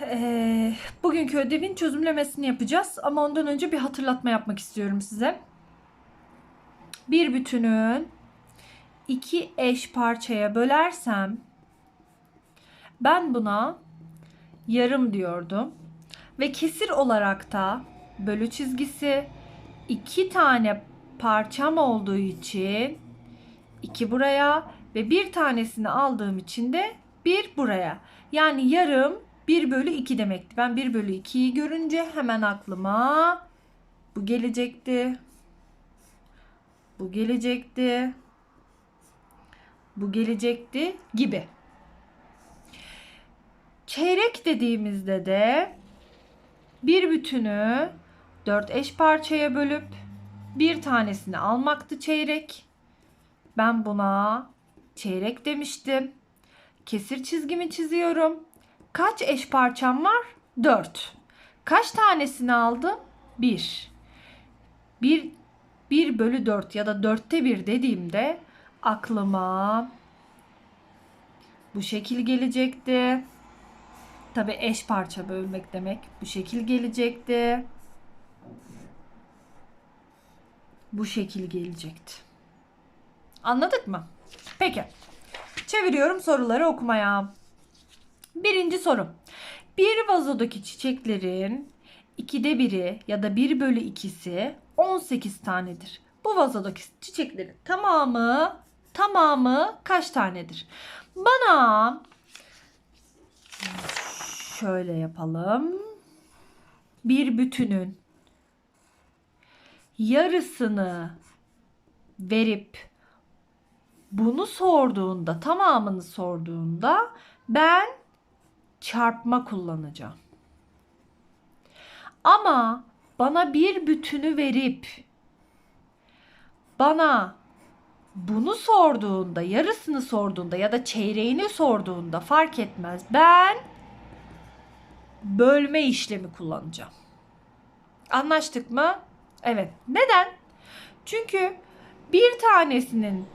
Ee, bugünkü ödevin çözümlemesini yapacağız ama ondan önce bir hatırlatma yapmak istiyorum size. Bir bütünün iki eş parçaya bölersem ben buna yarım diyordum ve kesir olarak da bölü çizgisi iki tane parçam olduğu için iki buraya ve bir tanesini aldığım için de bir buraya. Yani yarım 1 bölü 2 demekti. Ben 1 bölü 2'yi görünce hemen aklıma bu gelecekti. Bu gelecekti. Bu gelecekti gibi. Çeyrek dediğimizde de bir bütünü dört eş parçaya bölüp bir tanesini almaktı çeyrek. Ben buna çeyrek demiştim. Kesir çizgimi çiziyorum. Kaç eş parçam var? 4. Kaç tanesini aldım? 1. 1 1 bölü 4 ya da 4'te 1 dediğimde aklıma bu şekil gelecekti. Tabi eş parça bölmek demek. Bu şekil gelecekti. Bu şekil gelecekti. Anladık mı? Peki. Çeviriyorum soruları okumaya. Birinci soru. Bir vazodaki çiçeklerin ikide biri ya da 1 bölü ikisi 18 tanedir. Bu vazodaki çiçeklerin tamamı tamamı kaç tanedir? Bana şöyle yapalım. Bir bütünün yarısını verip bunu sorduğunda, tamamını sorduğunda ben çarpma kullanacağım. Ama bana bir bütünü verip bana bunu sorduğunda, yarısını sorduğunda ya da çeyreğini sorduğunda fark etmez. Ben bölme işlemi kullanacağım. Anlaştık mı? Evet. Neden? Çünkü bir tanesinin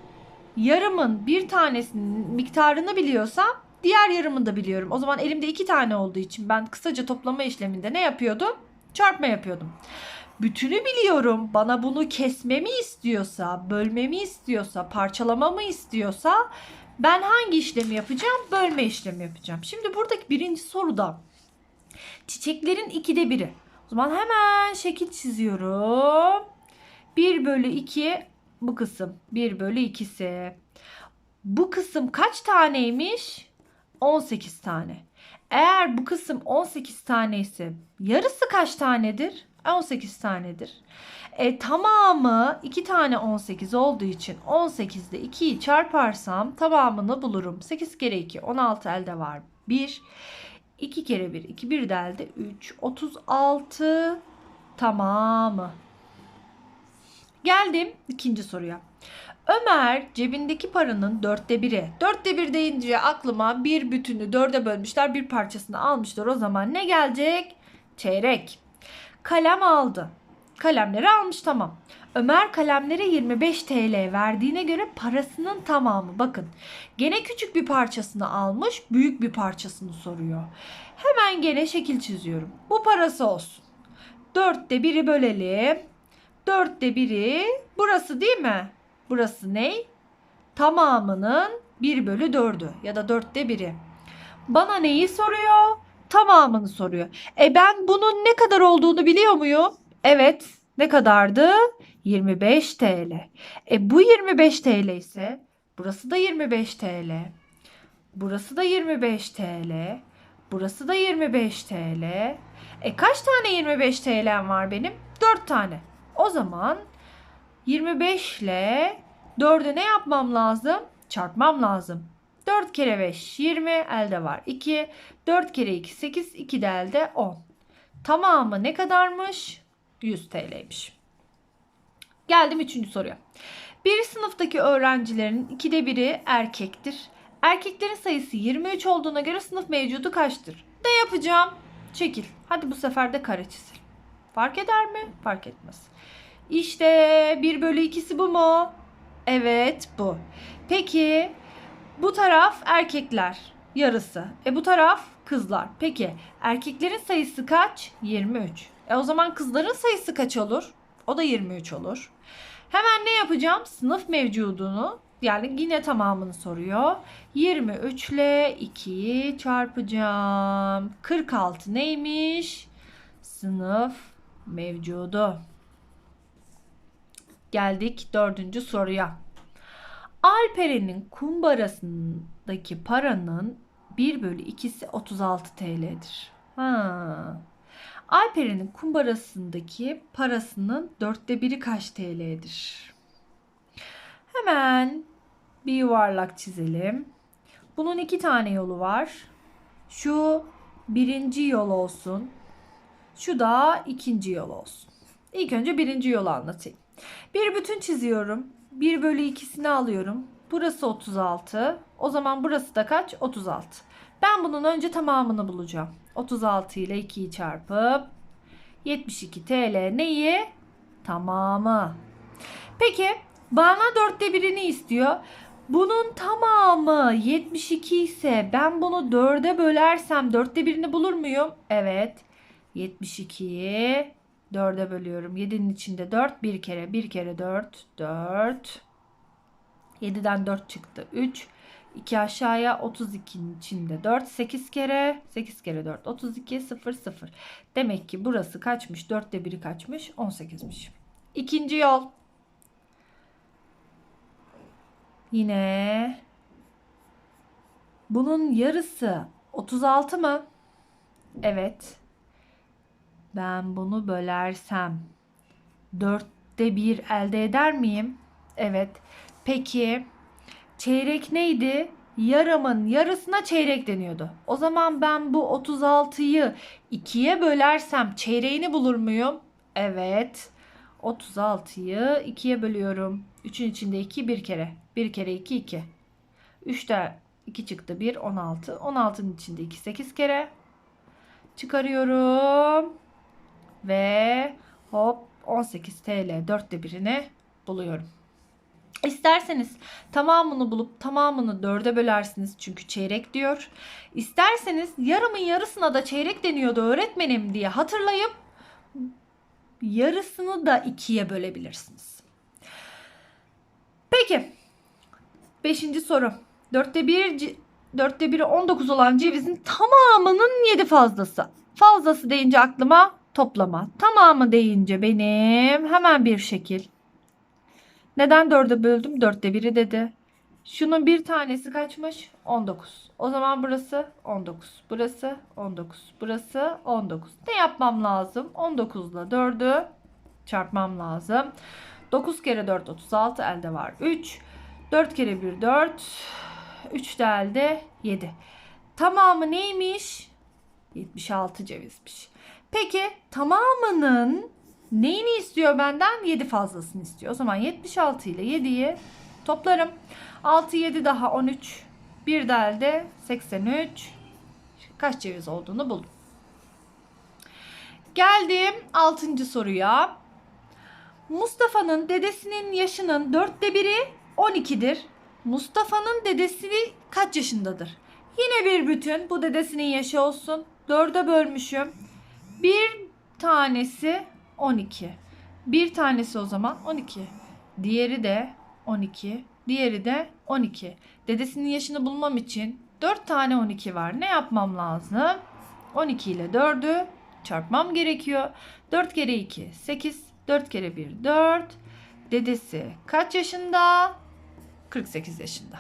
yarımın bir tanesinin miktarını biliyorsam diğer yarımını da biliyorum. O zaman elimde iki tane olduğu için ben kısaca toplama işleminde ne yapıyordum? Çarpma yapıyordum. Bütünü biliyorum. Bana bunu kesmemi istiyorsa, bölmemi istiyorsa, parçalamamı istiyorsa ben hangi işlemi yapacağım? Bölme işlemi yapacağım. Şimdi buradaki birinci soruda çiçeklerin ikide biri. O zaman hemen şekil çiziyorum. 1 bölü 2 bu kısım. 1 bölü 2'si. Bu kısım kaç taneymiş? 18 tane. Eğer bu kısım 18 tane ise yarısı kaç tanedir? 18 tanedir. E, tamamı 2 tane 18 olduğu için 18'de 2'yi çarparsam tamamını bulurum. 8 kere 2 16 elde var. 1 2 kere 1 2 1 de elde 3 36 tamamı. Geldim ikinci soruya. Ömer cebindeki paranın dörtte biri. Dörtte bir deyince aklıma bir bütünü dörde bölmüşler bir parçasını almışlar. O zaman ne gelecek? Çeyrek. Kalem aldı. Kalemleri almış tamam. Ömer kalemlere 25 TL verdiğine göre parasının tamamı bakın. Gene küçük bir parçasını almış büyük bir parçasını soruyor. Hemen gene şekil çiziyorum. Bu parası olsun. Dörtte biri bölelim. Dörtte biri burası değil mi? Burası ne? Tamamının 1 bölü 4'ü ya da 4'te 1'i. Bana neyi soruyor? Tamamını soruyor. E ben bunun ne kadar olduğunu biliyor muyum? Evet. Ne kadardı? 25 TL. E bu 25 TL ise burası da 25 TL. Burası da 25 TL. Burası da 25 TL. E kaç tane 25 TL'm var benim? 4 tane. O zaman 25 ile 4'ü ne yapmam lazım? Çarpmam lazım. 4 kere 5 20 elde var 2. 4 kere 2 8 2 de elde 10. Tamamı ne kadarmış? 100 TL'ymiş. Geldim 3. soruya. Bir sınıftaki öğrencilerin ikide biri erkektir. Erkeklerin sayısı 23 olduğuna göre sınıf mevcudu kaçtır? Ne yapacağım? Çekil. Hadi bu sefer de kare çizelim. Fark eder mi? Fark etmez. İşte 1 bölü 2'si bu mu? Evet bu. Peki bu taraf erkekler yarısı. E bu taraf kızlar. Peki erkeklerin sayısı kaç? 23. E o zaman kızların sayısı kaç olur? O da 23 olur. Hemen ne yapacağım? Sınıf mevcudunu yani yine tamamını soruyor. 23 ile 2'yi çarpacağım. 46 neymiş? Sınıf mevcudu. Geldik dördüncü soruya. Alperen'in kumbarasındaki paranın 1 bölü 2'si 36 TL'dir. Ha. Alperen'in kumbarasındaki parasının dörtte biri kaç TL'dir? Hemen bir yuvarlak çizelim. Bunun iki tane yolu var. Şu birinci yol olsun. Şu da ikinci yol olsun. İlk önce birinci yolu anlatayım. Bir bütün çiziyorum. 1 bölü 2'sini alıyorum. Burası 36. O zaman burası da kaç? 36. Ben bunun önce tamamını bulacağım. 36 ile 2'yi çarpıp 72 TL neyi? Tamamı. Peki bana dörtte birini istiyor. Bunun tamamı 72 ise ben bunu 4'e bölersem dörtte birini bulur muyum? Evet. 72'yi 4'e bölüyorum. 7'nin içinde 4 bir kere bir kere 4 4 7'den 4 çıktı. 3 2 aşağıya 32'nin içinde 4 8 kere 8 kere 4 32 0 0 demek ki burası kaçmış? 4'te 1'i kaçmış? 18'miş İkinci yol. Yine bunun yarısı 36 mı? Evet. Ben bunu bölersem dörtte bir elde eder miyim? Evet. Peki çeyrek neydi? Yarımın yarısına çeyrek deniyordu. O zaman ben bu 36'yı 2'ye bölersem çeyreğini bulur muyum? Evet. 36'yı 2'ye bölüyorum. 3'ün içinde 2 bir kere. 1 kere 2 2. 3'te 2 çıktı 1 16. 16'nın içinde 2 8 kere. Çıkarıyorum. Ve hop 18 TL dörtte birini buluyorum. İsterseniz tamamını bulup tamamını dörde bölersiniz çünkü çeyrek diyor. İsterseniz yarımın yarısına da çeyrek deniyordu öğretmenim diye hatırlayıp yarısını da ikiye bölebilirsiniz. Peki. Beşinci soru. Dörtte bir dörtte biri 19 olan cevizin tamamının 7 fazlası. Fazlası deyince aklıma toplama. Tamamı deyince benim hemen bir şekil. Neden dörde böldüm? Dörtte biri dedi. Şunun bir tanesi kaçmış? 19. O zaman burası 19. Burası 19. Burası 19. Ne yapmam lazım? 19 ile 4'ü çarpmam lazım. 9 kere 4 36 elde var 3. 4 kere 1 4. 3 de elde 7. Tamamı neymiş? 76 cevizmiş. Peki tamamının neyini istiyor benden? 7 fazlasını istiyor. O zaman 76 ile 7'yi toplarım. 6 7 daha 13. Bir de elde 83. Kaç ceviz olduğunu buldum. Geldim 6. soruya. Mustafa'nın dedesinin yaşının dörtte biri 12'dir. Mustafa'nın dedesi kaç yaşındadır? Yine bir bütün. Bu dedesinin yaşı olsun. Dörde bölmüşüm. Bir tanesi 12. Bir tanesi o zaman 12. Diğeri de 12. Diğeri de 12. Dedesinin yaşını bulmam için 4 tane 12 var. Ne yapmam lazım? 12 ile 4'ü çarpmam gerekiyor. 4 kere 2 8. 4 kere 1 4. Dedesi kaç yaşında? 48 yaşında.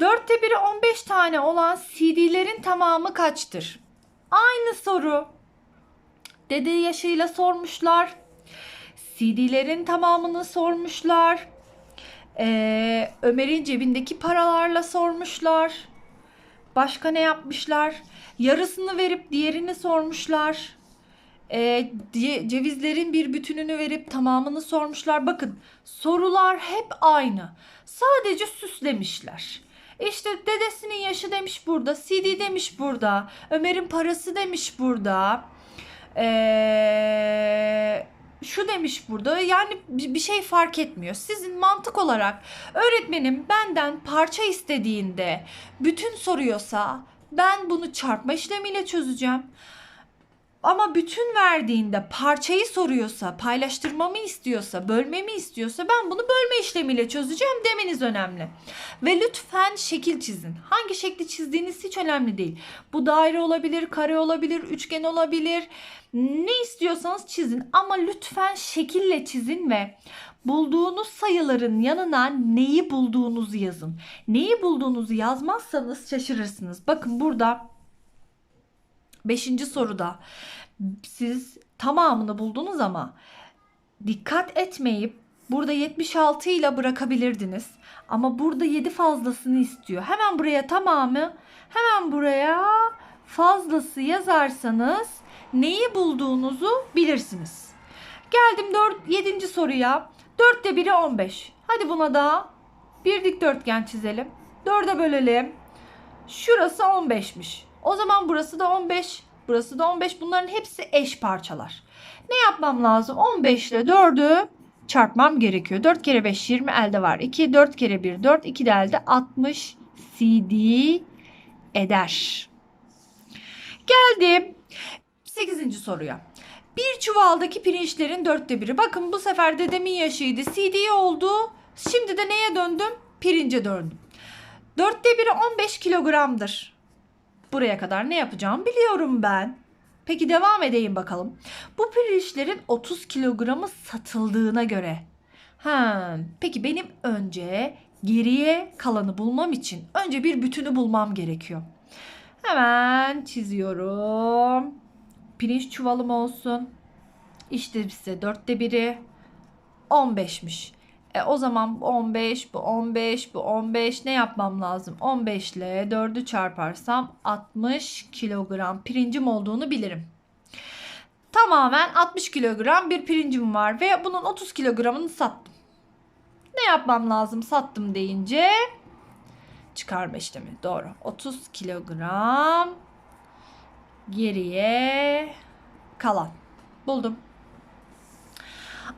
4'te 1'i 15 tane olan CD'lerin tamamı kaçtır? Aynı soru. Dede yaşıyla sormuşlar. CD'lerin tamamını sormuşlar. Ee, Ömer'in cebindeki paralarla sormuşlar. Başka ne yapmışlar? Yarısını verip diğerini sormuşlar. Ee, cevizlerin bir bütününü verip tamamını sormuşlar. Bakın sorular hep aynı. Sadece süslemişler. İşte dedesinin yaşı demiş burada. CD demiş burada. Ömer'in parası demiş burada. Eee şu demiş burada yani bir şey fark etmiyor. Sizin mantık olarak öğretmenim benden parça istediğinde bütün soruyorsa Ben bunu çarpma işlemiyle çözeceğim. Ama bütün verdiğinde parçayı soruyorsa, paylaştırmamı istiyorsa, bölmemi istiyorsa ben bunu bölme işlemiyle çözeceğim demeniz önemli. Ve lütfen şekil çizin. Hangi şekli çizdiğiniz hiç önemli değil. Bu daire olabilir, kare olabilir, üçgen olabilir. Ne istiyorsanız çizin ama lütfen şekille çizin ve bulduğunuz sayıların yanına neyi bulduğunuzu yazın. Neyi bulduğunuzu yazmazsanız şaşırırsınız. Bakın burada 5. soruda siz tamamını buldunuz ama dikkat etmeyip burada 76 ile bırakabilirdiniz. Ama burada 7 fazlasını istiyor. Hemen buraya tamamı, hemen buraya fazlası yazarsanız neyi bulduğunuzu bilirsiniz. Geldim 4 7. soruya. 4'te 1'i 15. Hadi buna da bir dikdörtgen çizelim. 4'e bölelim. Şurası 15'miş. O zaman burası da 15. Burası da 15. Bunların hepsi eş parçalar. Ne yapmam lazım? 15 ile 4'ü çarpmam gerekiyor. 4 kere 5 20 elde var. 2 4 kere 1 4 2 de elde 60 CD eder. Geldim 8. soruya. Bir çuvaldaki pirinçlerin dörtte biri. Bakın bu sefer dedemin yaşıydı. CD oldu. Şimdi de neye döndüm? Pirince döndüm. Dörtte biri 15 kilogramdır. Buraya kadar ne yapacağımı biliyorum ben. Peki devam edeyim bakalım. Bu pirinçlerin 30 kilogramı satıldığına göre. Ha, peki benim önce geriye kalanı bulmam için önce bir bütünü bulmam gerekiyor. Hemen çiziyorum. Pirinç çuvalım olsun. İşte size dörtte biri 15'miş. E, o zaman bu 15, bu 15, bu 15 ne yapmam lazım? 15 ile 4'ü çarparsam 60 kilogram pirincim olduğunu bilirim. Tamamen 60 kilogram bir pirincim var ve bunun 30 kilogramını sattım. Ne yapmam lazım sattım deyince? Çıkarma işlemi doğru. 30 kilogram geriye kalan. Buldum.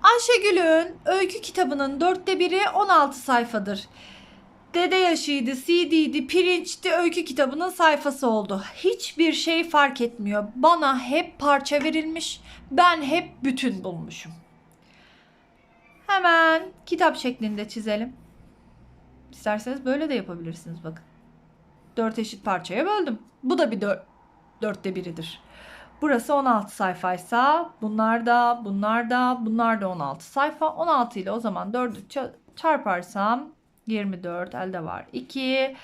Ayşegül'ün öykü kitabının dörtte biri 16 sayfadır. Dede yaşıydı, CD'di, pirinçti, öykü kitabının sayfası oldu. Hiçbir şey fark etmiyor. Bana hep parça verilmiş, ben hep bütün bulmuşum. Hemen kitap şeklinde çizelim. İsterseniz böyle de yapabilirsiniz bakın. Dört eşit parçaya böldüm. Bu da bir dört, dörtte biridir. Burası 16 sayfaysa bunlar da bunlar da bunlar da 16 sayfa. 16 ile o zaman 4'ü çarparsam 24 elde var. 2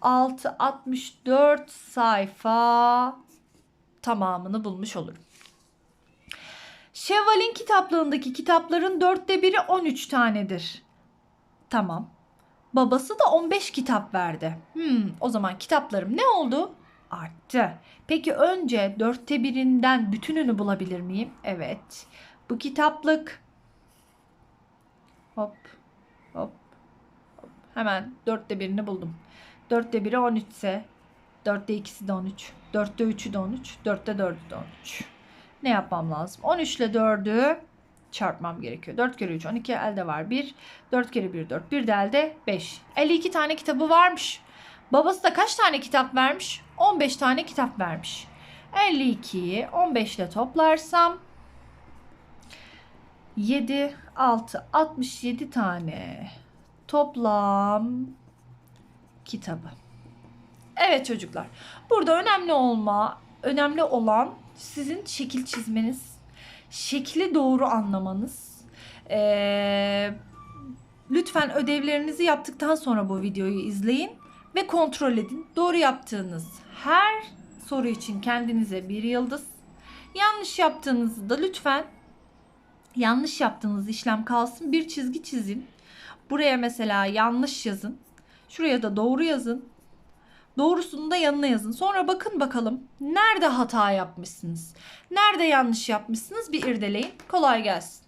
6 64 sayfa tamamını bulmuş olurum. Şevval'in kitaplığındaki kitapların dörtte biri 13 tanedir. Tamam. Babası da 15 kitap verdi. Hmm, o zaman kitaplarım ne oldu? Arttı. Peki önce dörtte birinden bütününü bulabilir miyim? Evet. Bu kitaplık hop hop hop hemen dörtte birini buldum. Dörtte biri 13 ise dörtte ikisi de 13. Dörtte üçü de 13. Dörtte dördü de 13. Ne yapmam lazım? 13 ile 4'ü çarpmam gerekiyor. 4 kere 3 12 elde var 1. 4 kere 1 4. Bir de elde 5. 52 tane kitabı varmış. Babası da kaç tane kitap vermiş? 15 tane kitap vermiş. 52'yi 15 ile toplarsam 7, 6, 67 tane toplam kitabı. Evet çocuklar. Burada önemli olma, önemli olan sizin şekil çizmeniz, şekli doğru anlamanız. Ee, lütfen ödevlerinizi yaptıktan sonra bu videoyu izleyin ve kontrol edin. Doğru yaptığınız her soru için kendinize bir yıldız. Yanlış yaptığınızı da lütfen yanlış yaptığınız işlem kalsın bir çizgi çizin. Buraya mesela yanlış yazın. Şuraya da doğru yazın. Doğrusunu da yanına yazın. Sonra bakın bakalım nerede hata yapmışsınız? Nerede yanlış yapmışsınız bir irdeleyin. Kolay gelsin.